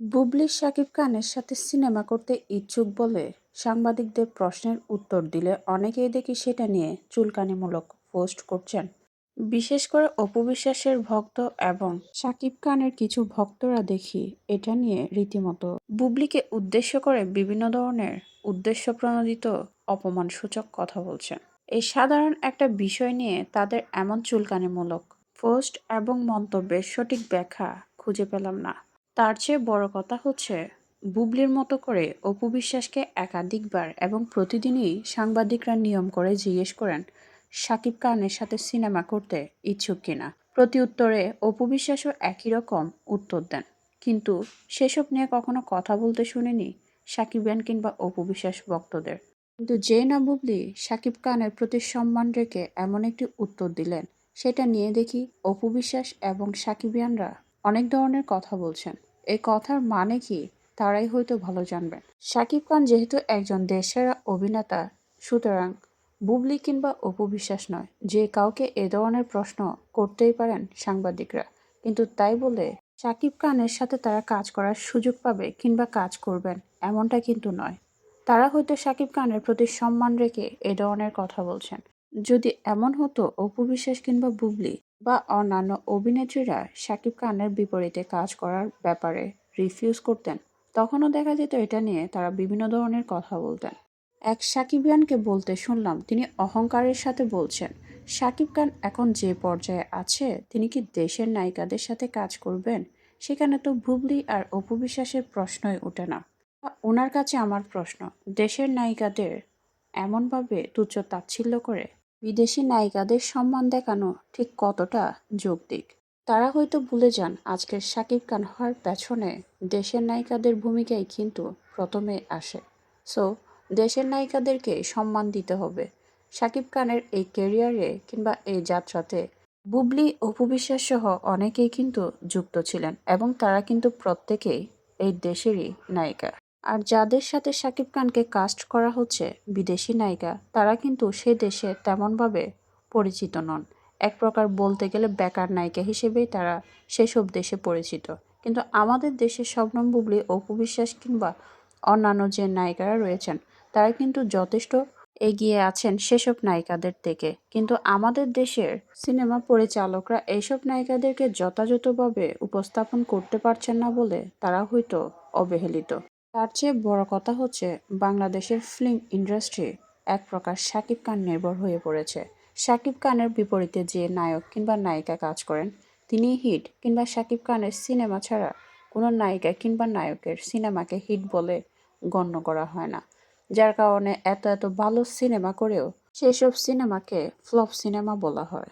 বুবলি শাকিব খানের সাথে সিনেমা করতে ইচ্ছুক বলে সাংবাদিকদের প্রশ্নের উত্তর দিলে অনেকেই দেখি সেটা নিয়ে চুলকানিমূলক পোস্ট করছেন। বিশেষ করে অপু বিশ্বাসের ভক্ত এবং শাকিব খানের কিছু ভক্তরা দেখি এটা নিয়ে রীতিমতো বুবলিকে উদ্দেশ্য করে বিভিন্ন ধরনের উদ্দেশ্য প্রণোদিত অপমানসূচক কথা বলছেন। এই সাধারণ একটা বিষয় নিয়ে তাদের এমন চুলকানিমূলক পোস্ট এবং মন্তব্যের সঠিক ব্যাখ্যা খুঁজে পেলাম না। তার চেয়ে বড় কথা হচ্ছে, বুবলির মতো করে অপু বিশ্বাসকে একাধিকবার এবং প্রতিদিনই সাংবাদিকরা নিয়ম করে জিজ্ঞেস করেন শাকিব খানের সাথে সিনেমা করতে ইচ্ছুক কিনা? প্রতি উত্তরে অপু বিশ্বাসও একই রকম উত্তর দেন। কিন্তু সেসব নিয়ে কখনো কথা বলতে শুনিনি সাকিবিয়ান কিংবা অপু বিশ্বাস ভক্তদের। কিন্তু যে না বুবলি শাকিব খানের প্রতি সম্মান রেখে এমন একটি উত্তর দিলেন, সেটা নিয়ে দেখি অপু বিশ্বাস এবং সাকিবিয়ানরা অনেক ধরনের কথা বলছেন। এই কথার মানে কি, তারাই হয়তো ভালো জানবেন। শাকিব খান যেহেতু একজন দেশের অভিনেতা, সুতরাং বুবলি কিংবা অপু বিশ্বাস নয়, যে কাউকে এ ধরনের প্রশ্ন করতেই পারেন সাংবাদিকরা। কিন্তু তাই বলে শাকিব খানের সাথে তারা কাজ করার সুযোগ পাবে কিংবা কাজ করবেন, এমনটা কিন্তু নয়। তারা হয়তো শাকিব খানের প্রতি সম্মান রেখে এ ধরনের কথা বলছেন। যদি এমন হতো, অপু বিশ্বাস কিংবা বুবলি বা অন্যান্য অভিনেত্রীরা শাকিব খানের বিপরীতে কাজ করার ব্যাপারে রিফিউজ করতেন। তখনও দেখা যেত এটা নিয়ে তারা বিভিন্ন ধরনের কথা বলতেন। এক সাকিবিয়ানকে বলতে শুনলাম, তিনি অহংকারের সাথে বলছেন শাকিব খান এখন যে পর্যায়ে আছে, তিনি কি দেশের নায়িকাদের সাথে কাজ করবেন? সেখানে তো বুবলি আর অপবিশ্বাসের প্রশ্নই ওঠে না। ওনার কাছে আমার প্রশ্ন, দেশের নায়িকাদের এমনভাবে তুচ্ছ তাচ্ছিল্য করে বিদেশি নায়িকাদের সম্মান দেখানো ঠিক কতটা যৌক্তিক? তারা হয়তো ভুলে যান আজকের শাকিব খান হওয়ার পেছনে দেশের নায়িকাদের ভূমিকাই কিন্তু প্রথমে আসে। সো, দেশের নায়িকাদেরকে সম্মান দিতে হবে। শাকিব খানের এই ক্যারিয়ারে কিংবা এই যাত্রাতে বুবলি অপু বিশ্বাস সহ অনেকেই কিন্তু যুক্ত ছিলেন এবং তারা কিন্তু প্রত্যেকেই এই দেশেরই নায়িকা। আর যাদের সাথে শাকিব খানকে কাস্ট করা হচ্ছে বিদেশি নায়িকা, তারা কিন্তু সে দেশে তেমনভাবে পরিচিত নন। এক প্রকার বলতে গেলে বেকার নায়িকা হিসেবেই তারা সেসব দেশে পরিচিত। কিন্তু আমাদের দেশে শবনম বুবলি, অপু বিশ্বাস কিংবা অন্যান্য যে নায়িকারা রয়েছেন, তারা কিন্তু যথেষ্ট এগিয়ে আছেন সেসব নায়িকাদের থেকে। কিন্তু আমাদের দেশের সিনেমা পরিচালকরা এইসব নায়িকাদেরকে যথাযথভাবে উপস্থাপন করতে পারছেন না বলে তারা হয়তো অবহেলিত। তার চেয়ে বড় কথা হচ্ছে, বাংলাদেশের ফিল্ম ইন্ডাস্ট্রি এক প্রকার শাকিব খান নির্ভর হয়ে পড়েছে। শাকিব খানের বিপরীতে যে নায়ক কিংবা নায়িকা কাজ করেন তিনি হিট, কিংবা শাকিব খানের সিনেমা ছাড়া কোনো নায়িকা কিংবা নায়কের সিনেমাকে হিট বলে গণ্য করা হয় না। যার কারণে এত এত ভালো সিনেমা করেও সেসব সিনেমাকে ফ্লপ সিনেমা বলা হয়।